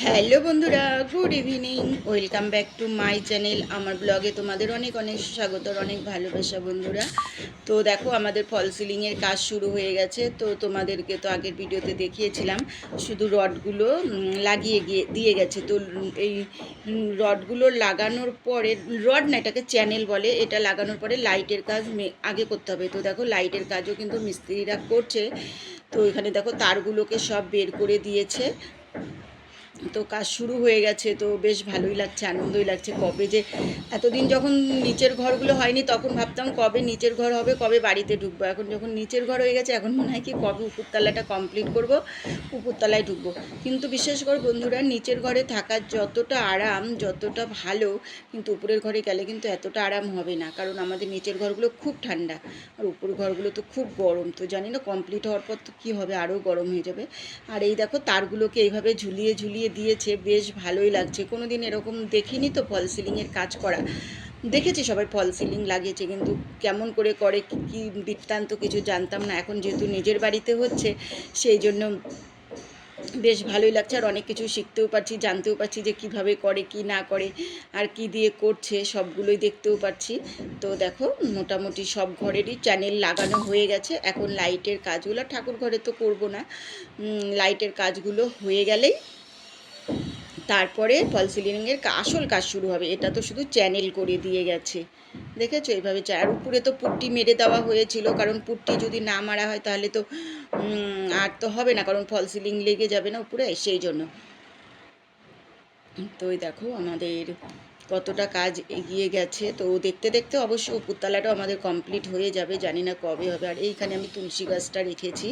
Hello বন্ধুরা, good evening. Welcome back to my channel. আমার ব্লগে তোমাদের অনেক অনেক স্বাগত অনেক ভালোবাসা বন্ধুরা। তো দেখো, আমাদের ফল সিলিংয়ের কাজ শুরু হয়ে গেছে। তো তোমাদেরকে তো আগের ভিডিওতে দেখিয়েছিলাম, শুধু রডগুলো লাগিয়ে গিয়ে দিয়ে গেছে। তো এই রডগুলো লাগানোর পরে, রড না এটাকে চ্যানেল বলে, এটা লাগানোর পরে লাইটের কাজ আগে করতে হবে। তো দেখো, লাইটের কাজও কিন্তু মিস্ত্রিরা করছে। তো এখানে দেখো, তারগুলোকে সব বের করে দিয়েছে। তো কাজ শুরু হয়ে গেছে, তো বেশ ভালোই লাগছে, আনন্দই লাগছে। কবে যে এতদিন যখন নিচের ঘরগুলো হয়নি, তখন ভাবতাম কবে নিচের ঘর হবে, কবে বাড়িতে ঢুকবো। এখন যখন নিচের ঘর হয়ে গেছে, এখন মনে হয় কি কবে উপরতলাটা কমপ্লিট করব, উপরতলায় ঢুকবো। কিন্তু বিশেষ করে বন্ধুরা, নিচের ঘরে থাকার যতটা আরাম, যতটা ভালো, কিন্তু উপরের ঘরে গেলে কিন্তু এতটা আরাম হবে না। কারণ আমাদের নিচের ঘরগুলো খুব ঠান্ডা, আর উপর ঘরগুলো তো খুব গরম। তো জানি না কমপ্লিট হওয়ার পর তো কী হবে, আরও গরম হয়ে যাবে। আর এই দেখো, তারগুলোকে এইভাবে ঝুলিয়ে ঝুলিয়ে দিয়েছে, বেশ ভালোই লাগছে। কোনো দিন এরকম দেখিনি তো ফল সিলিংয়ের কাজ করা। দেখেছি সবাই ফল সিলিং লাগিয়েছে, কিন্তু কেমন করে করে, কি- বৃত্তান্ত কিছু জানতাম না। এখন যেহেতু নিজের বাড়িতে হচ্ছে, সেই জন্য বেশ ভালোই লাগছে। আর অনেক কিছু শিখতেও পারছি, জানতেও পারছি যে কীভাবে করে, কি না করে, আর কি দিয়ে করছে, সবগুলোই দেখতেও পারছি। তো দেখো, মোটামুটি সব ঘরেরই চ্যানেল লাগানো হয়ে গেছে। এখন লাইটের কাজগুলো, ঠাকুর ঘরে তো করব না লাইটের কাজগুলো হয়ে গেলেই তারপরে ফলস সিলিংয়ের আসল কাজ শুরু হবে। এটা তো শুধু চ্যানেল করে দিয়ে গেছে। দেখেছ? এইভাবে আর উপরে তো পুট্টি মেরে দেওয়া হয়েছিল, কারণ পুট্টি যদি না মারা হয় তাহলে তো আর তো হবে না, কারণ ফলস সিলিং লেগে যাবে না উপরে, সেই জন্য। তো দেখো আমাদের কতটা কাজ এগিয়ে গেছে। তো দেখতে দেখতে অবশ্য উপরতলাটাও আমাদের কমপ্লিট হয়ে যাবে, জানি না কবে হবে। আর এইখানে আমি তুলসী গাছটা রেখেছি।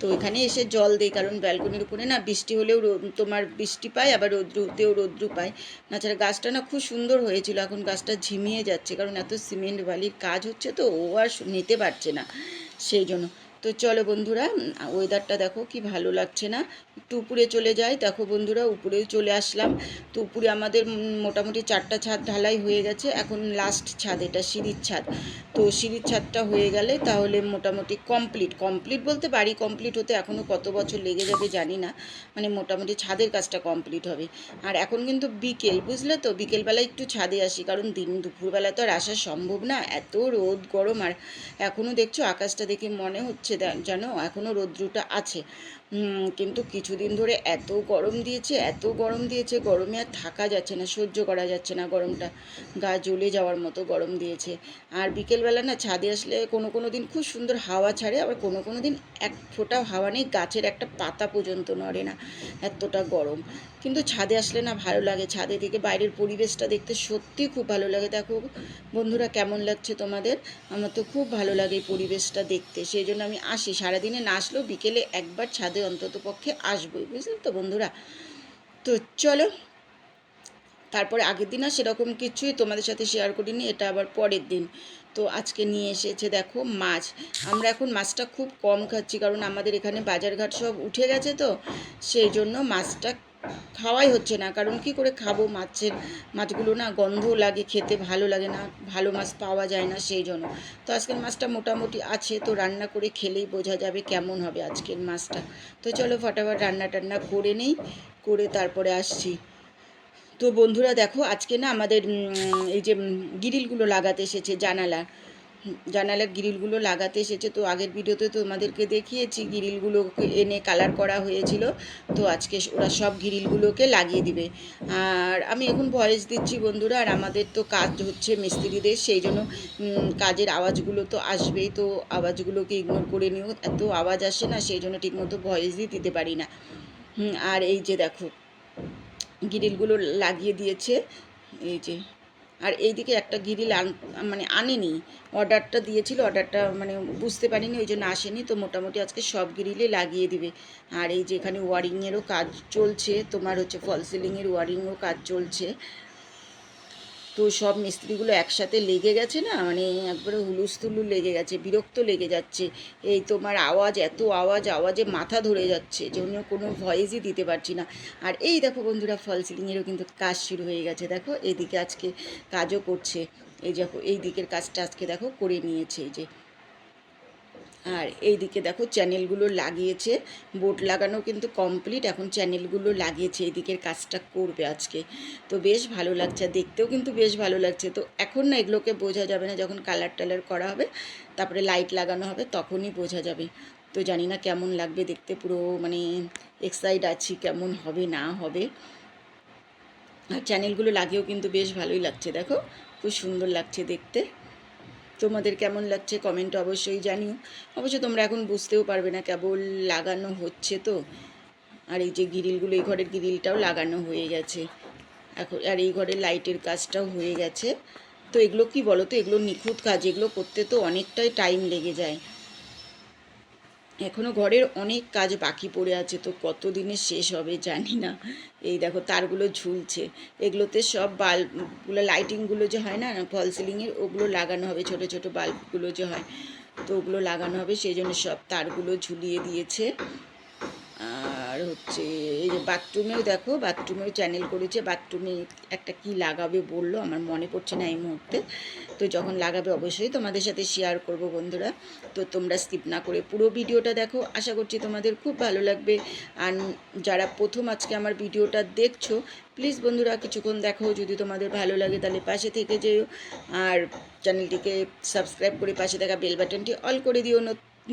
তো এখানে এসে জল দিই, কারণ ব্যালকনির উপরে না বৃষ্টি হলেও তোমার বৃষ্টি পায়, আবার রৌদ্রুতেও রৌদ্র পায়। তাছাড়া গাছটা না খুব সুন্দর হয়েছিল, এখন গাছটা ঝিমিয়ে যাচ্ছে, কারণ এত সিমেন্ট বালির কাজ হচ্ছে তো, ও আর নিতে পারছে না। সেই জন্য। তো চলো বন্ধুরা ওয়েদারটা দেখো, কি ভালো লাগছে না। একটু উপরে চলে যাই। দেখো বন্ধুরা, উপরেও চলে আসলাম। তো উপরে আমাদের মোটামুটি চারটা ছাদ ঢালাই হয়ে গেছে। এখন লাস্ট ছাদ, এটা সিঁড়ির ছাদ। তো সিঁড়ির ছাদটা হয়ে গেলে তাহলে মোটামুটি কমপ্লিট কমপ্লিট বলতে বাড়ি কমপ্লিট হতে এখনও কত বছর লেগে যাবে জানি না। মানে মোটামুটি ছাদের কাজটা কমপ্লিট হবে। আর এখন কিন্তু বিকেল, বুঝলে তো? বিকেলবেলা একটু ছাদে আসি, কারণ দিন দুপুরবেলা তো আর আসা সম্ভব না। এত রোদ, গরম, আর এখনও দেখছ আকাশটা দেখে মনে হচ্ছে যেন এখনও রৌদ্রটা আছে। কিন্তু কিছুদিন ধরে এত গরম দিয়েছে, এত গরম দিয়েছে, গরমে আর থাকা যাচ্ছে না, সহ্য করা যাচ্ছে না গরমটা। গা জ্বলে যাওয়ার মতো গরম দিয়েছে। আর বিকেলবেলা না ছাদে আসলে কোনো কোনো দিন খুব সুন্দর হাওয়া ছাড়ে, আবার কোনো কোনো দিন এক ফোঁটা হাওয়া নেই, গাছের একটা পাতা পর্যন্ত নড়ে না এতটা গরম। কিন্তু ছাদে আসলে না ভালো লাগে, ছাদে থেকে বাইরের পরিবেশটা দেখতে সত্যি খুব ভালো লাগে। দেখো বন্ধুরা কেমন লাগছে তোমাদের? আমার তো খুব ভালো লাগে এই পরিবেশটা দেখতে, সেই জন্য আমি আসি। সারাদিনে না আসলেও বিকেলে একবার ছাদে অন্তত পক্ষে আসবোই, বুঝলেন তো বন্ধুরা? তো চলো, তারপরে আগের দিন আর সেরকম কিছুই তোমাদের সাথে শেয়ার করিনি, এটা আবার পরের দিন। তো আজকে নিয়ে এসেছে দেখো মাছ। আমরা এখন মাছটা খুব কম খাচ্ছি, কারণ আমাদের এখানে বাজারঘাট সব উঠে গেছে তো, সেই জন্য মাছটা খাওয়াই হচ্ছে না। কারণ কি করে খাব? মাছের, মাছগুলো না গন্ধ লাগে, খেতে ভালো লাগে না, ভালো মাছ পাওয়া যায় না সেই জন্য তো আজকের মাছটা মোটামুটি আছে, তো রান্না করে খেলেই বোঝা যাবে কেমন হবে আজকের মাছটা। তো চলো ফটাফট রান্না টান্না করে নেই, করে তারপরে আসছি। তো বন্ধুরা দেখো, আজকে না আমাদের এই যে গিরিলগুলো লাগাতে এসেছে জানালা জানালার গ্রিলগুলো লাগাতে এসেছে। তো আগের ভিডিওতে তোমাদেরকে দেখিয়েছি, গ্রিলগুলোকে এনে কালার করা হয়েছিল। তো আজকে ওরা সব গ্রিলগুলোকে লাগিয়ে দিবে। আর আমি এখন ভয়েস দিচ্ছি বন্ধুরা, আর আমাদের তো কাজ হচ্ছে মিস্ত্রিদের, সেই জন্য কাজের আওয়াজগুলো তো আসবেই। তো আওয়াজগুলোকে ইগনোর করে নিও, এত আওয়াজ আসে না, সেই জন্য ঠিকমতো ভয়েসই দিতে পারি না। আর এই যে দেখো, গ্রিলগুলো লাগিয়ে দিয়েছে, এই যে আর এইদিকে একটা গিরিল মানে আনেনি। অর্ডারটা দিয়েছিল অর্ডারটা মানে বুঝতে পারিনি, ওই জন্য আসেনি। তো মোটামুটি আজকে সব গিরিলে লাগিয়ে দিবে। আর এই যে এখানে ওয়ারিংয়েরও কাজ চলছে, তোমার হচ্ছে ফল সিলিংয়ের ওয়ারিংও কাজ চলছে। তো সব মিস্ত্রিগুলো একসাথে লেগে গেছে না? মানে একবারে হুলুস্থুলু লেগে গেছে, বিরক্ত লেগে যাচ্ছে। এই তোমার আওয়াজ, এত আওয়াজ, আওয়াজে মাথা ধরে যাচ্ছে। যে অন্য কোনো ভয়েসই দিতে পারছি না। আর এই দেখো বন্ধুরা, ফল সিলিংয়েরও কিন্তু কাজ শুরু হয়ে গেছে। দেখো, এদিকে আজকে কাজও করছে। এই দেখো, এই দিকের কাজটা আজকে দেখো করে নিয়েছে। এই যে আর এইদিকে দেখো চ্যানেলগুলো লাগিয়েছে, বোর্ড লাগানো কিন্তু কমপ্লিট, এখন চ্যানেলগুলো লাগিয়েছে, এইদিকের কাজটা করবে আজকে। তো বেশ ভালো লাগছে দেখতেও কিন্তু বেশ ভালো লাগছে। তো এখন না এগুলোকে বোঝা যাবে না, যখন কালার টালার করা হবে, তারপরে লাইট লাগানো হবে, তখনই বোঝা যাবে। তো জানি না কেমন লাগবে দেখতে, পুরো মানে এক্সাইট আছি কেমন হবে, না হবে। আর চ্যানেলগুলো লাগিয়েও কিন্তু বেশ ভালোই লাগছে, দেখো। খুব সুন্দর লাগছে দেখতে। তোমাদের কেমন লাগছে কমেন্ট অবশ্যই জানিও। অবশ্য তোমরা এখন বুঝতেও পারবে না কেবল লাগানো হচ্ছে তো। আর এই যে গিরিলগুলো, এই ঘরের গ্রিলটাও লাগানো হয়ে গেছে। এখন, আর এই ঘরের লাইটের কাজটাও হয়ে গেছে। তো এগুলো কি বলো তো এগুলো নিখুঁত কাজ, এগুলো করতে তো অনেকটাই টাইম লেগে যায়। এখনও ঘরের অনেক কাজ বাকি পড়ে আছে, তো কত দিনে শেষ হবে জানি না। এই দেখো, তারগুলো ঝুলছে। এগুলোতে সব বাল্বগুলো, লাইটিংগুলো যে হয় না, ফল সিলিংয়ের, ওগুলো লাগানো হবে, ছোট ছোট বাল্বগুলো যে হয়, তো ওগুলো লাগানো হবে, সেই জন্য সব তারগুলো ঝুলিয়ে দিয়েছে। আর হচ্ছে এই যে বাথরুমেও দেখো, বাথরুমেও চ্যানেল করেছে, বাথরুমে একটা কি লাগাবে বলল, আমার মনে পড়ছে না এই মুহূর্তে। তো যখন লাগাবে অবশ্যই তোমাদের সাথে শেয়ার করব বন্ধুরা। তো তোমরা স্কিপ না করে পুরো ভিডিওটা দেখো। আশা করছি তোমাদের খুব ভালো লাগবে। আর যারা প্রথম আজকে আমার ভিডিওটা দেখছ প্লিজ বন্ধুরা কিছুক্ষণ দেখো। যদি তোমাদের ভালো লাগে তাহলে পাশে থেকে যেও। আর চ্যানেলটিকে সাবস্ক্রাইব করে পাশে থাকা বেল বাটনটি অল করে দিও।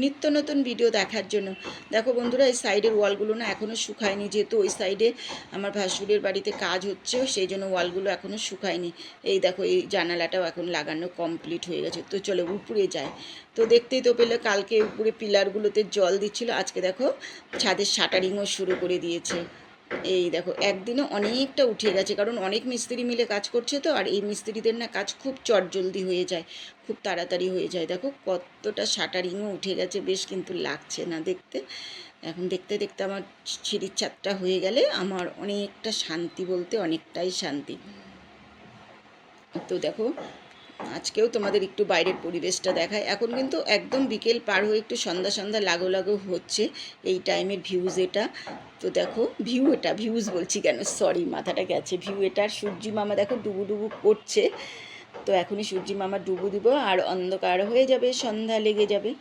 নিত্য নতুন ভিডিও দেখার জন্য। দেখো বন্ধুরা, এই সাইডের ওয়ালগুলো না এখনও শুকায়নি, যেহেতু ওই সাইডে আমার ভাসুরের বাড়িতে কাজ হচ্ছে, সেই জন্য ওয়ালগুলো এখনও শুকায়নি। এই দেখো, এই জানালাটাও এখন লাগানো কমপ্লিট হয়ে গেছে। তো চলো উপরে যায় তো দেখতেই তো পেলে কালকে উপরে পিলারগুলোতে জল দিচ্ছিল, আজকে দেখো ছাদের শাটারিংও শুরু করে দিয়েছে। এই দেখো একদিনে অনেকটা উঠে গেছে, কারণ অনেক মিস্ত্রি মিলে কাজ করছে তো, আর এই মিস্ত্রিদের না কাজ খুব চটজলদি হয়ে যায়, খুব তাড়াতাড়ি হয়ে যায়। দেখো, কতটা শাটারিংও উঠে গেছে, বেশ কিন্তু লাগছে না দেখতে। এখন দেখতে দেখতে আমার সিঁড়ির ছাদটা হয়ে গেলে আমার অনেকটা শান্তি বলতে অনেকটাই শান্তি। তো দেখো আজকেও তোমাদের একটু বাইরের পরিবেশটা দেখায়। এখন কিন্তু একদম বিকেল পার হয়ে একটু সন্ধ্যা সন্ধ্যা লাগো লাগো হচ্ছে এই টাইমের ভিউজ এটা। তো দেখো ভিউ এটা ভিউজ বলছি কেন? সরি মাথাটা গেছে। ভিউ এটা আর সূর্যি মামা দেখো ডুবু ডুবু করছে। তো এখনই সূর্যি মামা ডুবু দিব আর অন্ধকার হয়ে যাবে, সন্ধ্যা লেগে যাবে।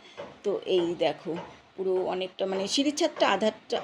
তো এই দেখো, পুরো অনেকটা মানে সিঁড়ির ছাদটা আধারটা